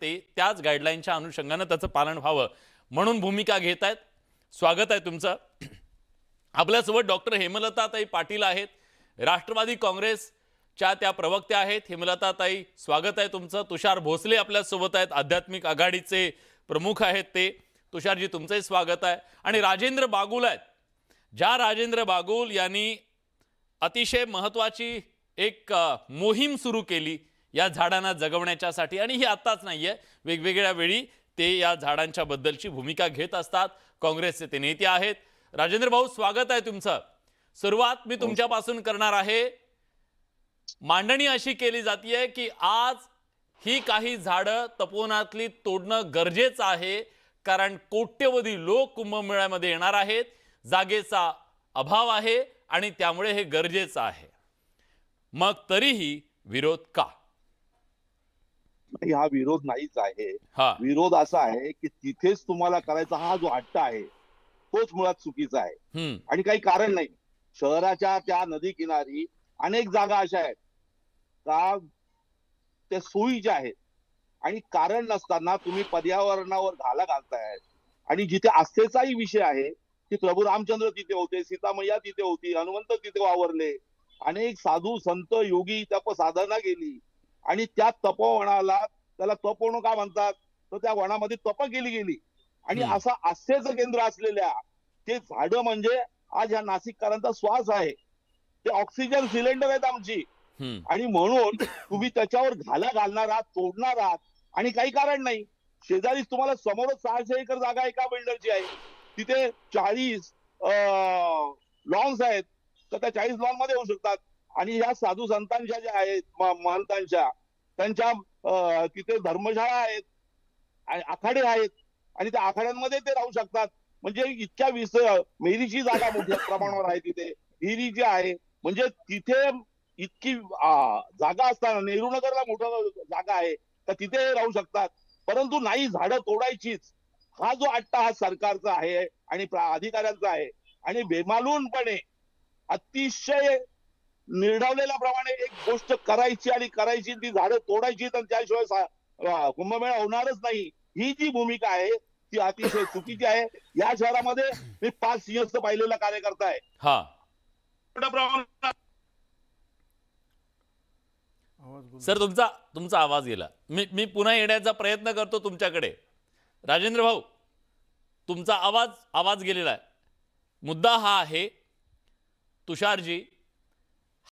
ते त्याच गाईडलाईनच्या अनुषंगानं त्याचं पालन व्हावं. म्हणून भूमिका घेत आहेत स्वागत आहे तुमचं. आपल्यासोबत डॉक्टर हेमलताताई पाटील आहेत. राष्ट्रवादी काँग्रेसच्या त्या प्रवक्त्या आहेत. हेमलताताई स्वागत आहे तुमचं. तुषार भोसले आपल्यासोबत आहेत. आध्यात्मिक आघाडीचे प्रमुख आहेत ते. तुषारजी तुमचंही स्वागत आहे. आणि राजेंद्र बागुल आहेत. ज्या राजेंद्र बागुल यांनी अतिशय महत्त्वाची एक मोहीम सुरू केली. या झाडांना जगवण्याच्यासाठी. आणि ही आत्ताच नाही आहे वेगवेगळ्या वेळी ते या झाडांच्या बद्दलची भूमिका घेत असतात. काँग्रेसचे ते नेते आहेत. राजेंद्र भाऊ स्वागत आहे तुमचं. सुरुवात मी तुमच्यापासून करणार आहे. मांडणी अशी केली जाते की आज ही काही झाडं तपोवनातली तोडणं गरजेचं आहे. कारण कोट्यवधी लोक कुंभमेळ्यामध्ये येणार आहेत. जागेचा अभाव आहे आणि त्यामुळे हे गरजेचं आहे. मग तरीही विरोध का? नाही, हा विरोध नाहीच आहे. विरोध असा आहे की तिथेच तुम्हाला करायचा हा जो हट्ट आहे तोच मुळात चुकीचा आहे. आणि काही कारण नाही. शहराच्या त्या नदी किनारी अनेक जागा अशा आहेत. का त्या सोयीच्या आहेत. आणि कारण नसताना तुम्ही पर्यावरणावर घाला घालताय. आणि जिथे आस्थेचाही विषय आहे की प्रभू रामचंद्र तिथे होते सीतामय्या तिथे होती हनुमंत तिथे वावरले अनेक साधू संत योगी तप साधना गेली आणि त्या तपोवनाला त्याला तपोवन का म्हणतात? तर त्या वनामध्ये तप केली गेली. आणि. असं आस्थेचं केंद्र असलेल्या ते झाड म्हणजे आज या नाशिककरांचा श्वास आहे. ते ऑक्सिजन सिलेंडर आहेत आमची. आणि म्हणून तुम्ही त्याच्यावर घाला घालणार आहात तोडणार आहात. आणि काही कारण नाही. शेजारीच तुम्हाला समोरच सहाशे एकर जागा एका बिल्डरची आहे. तिथे चाळीस लॉन्स आहेत. तर त्या चाळीस लॉनमध्ये होऊ शकतात. आणि या साधू संतांच्या ज्या आहेत महंतांच्या त्यांच्या तिथे धर्मशाळा आहेत आणि आखाडे आहेत. आणि त्या आखाड्यांमध्ये ते राहू शकतात. म्हणजे इतक्या विस मेरीची जागा मोठ्या प्रमाणावर आहे तिथे. हिरीची आहे म्हणजे तिथे इतकी जागा असताना नेहरू नगरला मोठा जागा आहे तर तिथे राहू शकतात. परंतु नाही झाडं तोडायचीच. हा जो अट्टा हा सरकारचा आहे आणि अधिकाऱ्यांचा आहे. आणि बेमालूनपणे अतिशय निर्णवलेल्याप्रमाणे एक गोष्ट करायची आणि करायची ती झाडं तोडायची तर त्याशिवाय कुंभमेळा होणारच नाही. ही जी भूमिका आहे ती अतिशय चुकीची आहे. या शहरामध्ये मी पाच सिंहस्थ पाहिलेला कार्यकर्ता आहे. सर तुमचा तुमचा आवाज गेला. मी मी पुन्हा येण्याचा प्रयत्न करतो तुमच्याकडे. राजेंद्र भाऊ तुमचा आवाज आवाज गेलेला आहे. मुद्दा हा आहे तुषारजी